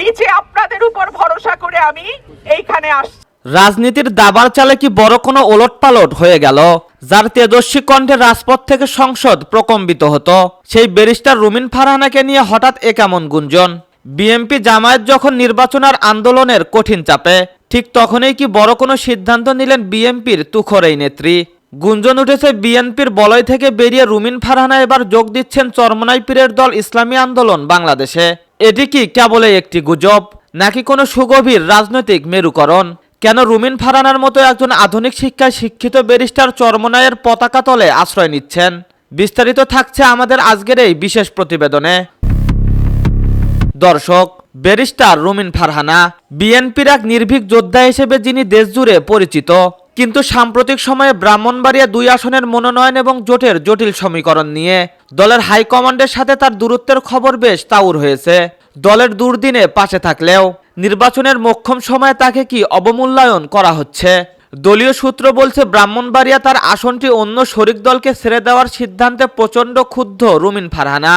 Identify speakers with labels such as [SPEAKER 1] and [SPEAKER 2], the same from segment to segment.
[SPEAKER 1] নিচে আপনাদের উপর ভরসা করে আমি এইখানে আসছি।
[SPEAKER 2] রাজনীতির দাবার চালে কি বড় কোনো ওলটপালট হয়ে গেল? যার তেজস্বী কণ্ঠে রাজপথ থেকে সংসদ প্রকম্বিত হতো, সেই ব্যারিস্টার রুমিন ফারহানাকে নিয়ে হঠাৎ এ কেমন গুঞ্জন? বিএমপি জামায়াত যখন নির্বাচন আর আন্দোলনের কঠিন চাপে, ঠিক তখনই কি বড় কোনো সিদ্ধান্ত নিলেন বিএমপির তুখর এই নেত্রী? গুঞ্জন উঠেছে বিএনপির বলয় থেকে বেরিয়ে রুমিন ফারহানা এবার যোগ দিচ্ছেন চরমনাই পীরের দল ইসলামী আন্দোলন বাংলাদেশে। এটি কি কেবলই একটি গুজব, নাকি কোনো সুগভীর রাজনৈতিক মেরুকরণ? কেন রুমিন ফারানার মতো একজন আধুনিক শিক্ষায় শিক্ষিত ব্যারিস্টার চরমনায়ের পতাকা তলে আশ্রয় নিচ্ছেন? বিস্তারিত থাকছে আমাদের আজকের এই বিশেষ প্রতিবেদনে। দর্শক, ব্যারিস্টার রুমিন ফারহানা, বিএনপির এক নির্ভীক যোদ্ধা হিসেবে যিনি দেশজুড়ে পরিচিত কিন্তু সাম্প্রতিক সময়ে ব্রাহ্মণবাড়িয়া দুই আসনের মনোনয়ন এবং জোটের জটিল সমীকরণ নিয়ে দলের হাইকমান্ডের সাথে তার দূরত্বের খবর বেশ তাউর হয়েছে। দলের দুর্দিনে পাশে থাকলেও নির্বাচনের মোক্ষম সময়ে তাকে কি অবমূল্যায়ন করা হচ্ছে? দলীয় সূত্র বলছে, ব্রাহ্মণবাড়িয়া তার আসনটি অন্য শরিক দলকে ছেড়ে দেওয়ার সিদ্ধান্তে প্রচণ্ড ক্ষুব্ধ রুমিন ফারহানা।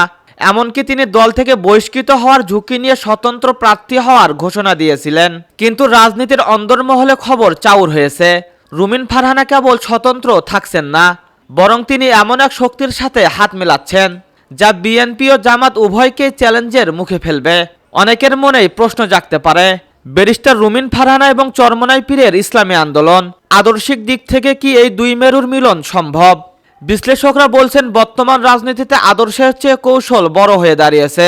[SPEAKER 2] এমনকি তিনি দল থেকে বহিষ্কৃত হওয়ার ঝুঁকি নিয়ে স্বতন্ত্র প্রার্থী হওয়ার ঘোষণা দিয়েছিলেন। কিন্তু রাজনীতির অন্দরমহলে খবর চাউর হয়েছে। রুমিন ফারহানা কেবল স্বতন্ত্র থাকছেন না, বরং তিনি এমন এক শক্তির সাথে হাত মেলাচ্ছেন, যা বিএনপি ও জামাত উভয়কেই চ্যালেঞ্জের মুখে ফেলবে। অনেকের মনেই প্রশ্ন জাগতে পারে, ব্যারিস্টার রুমিন ফারহানা এবং চরমনাই পীরের ইসলামী আন্দোলন আদর্শিক দিক থেকে কি এই দুই মেরুর মিলন সম্ভব? বিশ্লেষকরা বলছেন, বর্তমান রাজনীতিতে আদর্শের চেয়ে কৌশল বড় হয়ে দাঁড়িয়েছে।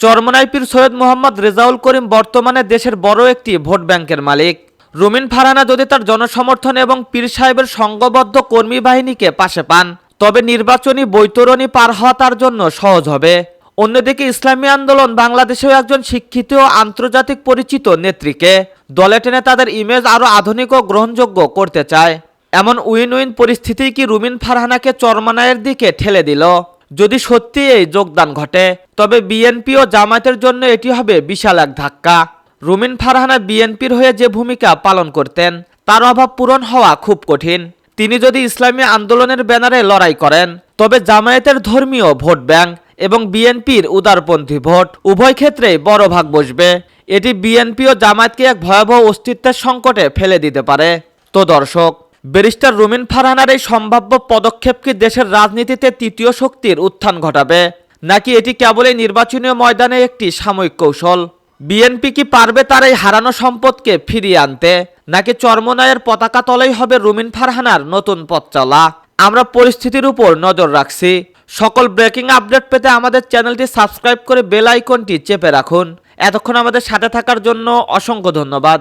[SPEAKER 2] চরমনাই পীর সৈয়দ মোহাম্মদ রেজাউল করিম বর্তমানে দেশের বড় একটি ভোট ব্যাংকের মালিক। রুমিন ফারহানা যদি তার জনসমর্থন এবং পীর সাহেবের সংঘবদ্ধ কর্মী বাহিনীকে পাশে পান, তবে নির্বাচনী বৈতরণী পার হওয়া তার জন্য সহজ হবে। অন্যদিকে ইসলামী আন্দোলন বাংলাদেশেও একজন শিক্ষিত ও আন্তর্জাতিক পরিচিত নেত্রীকে দলে টেনে তাদের ইমেজ আরও আধুনিক ও গ্রহণযোগ্য করতে চায়। এমন উইন উইন পরিস্থিতি কি রুমিন ফারহানাকে চরমানায়ের দিকে ঠেলে দিল? যদি সত্যি এই যোগদান ঘটে, তবে বিএনপি ও জামায়াতের জন্য এটি হবে বিশাল এক ধাক্কা। রুমিন ফারহানা বিএনপির হয়ে যে ভূমিকা পালন করতেন, তার অভাব পূরণ হওয়া খুব কঠিন। তিনি যদি ইসলামী আন্দোলনের ব্যানারে লড়াই করেন, তবে জামায়াতের ধর্মীয় ভোট ব্যাংক এবং বিএনপির উদারপন্থী ভোট উভয় ক্ষেত্রেই বড় ভাগ বসবে। এটি বিএনপি ও জামায়াতকে এক ভয়াবহ অস্তিত্বের সংকটে ফেলে দিতে পারে। তো দর্শক, ব্যারিস্টার রুমিন ফারহানার এই সম্ভাব্য পদক্ষেপ কি দেশের রাজনীতিতে তৃতীয় শক্তির উত্থান ঘটাবে, নাকি এটি কেবলই নির্বাচনী ময়দানে একটি সাময়িক কৌশল? বিএনপি কি পারবে তার এই হারানো সম্পদকে ফিরিয়ে আনতে? নাকি চর্মনায়ের পতাকা তলেই হবে রুমিন ফারহানার নতুন পথ চলা আমরা পরিস্থিতির উপর নজর রাখছি। সকল ব্রেকিং আপডেট পেতে আমাদের চ্যানেলটি সাবস্ক্রাইব করে বেল আইকনটি চেপে রাখুন। এতক্ষণ আমাদের সাথে থাকার জন্য অসংখ্য ধন্যবাদ।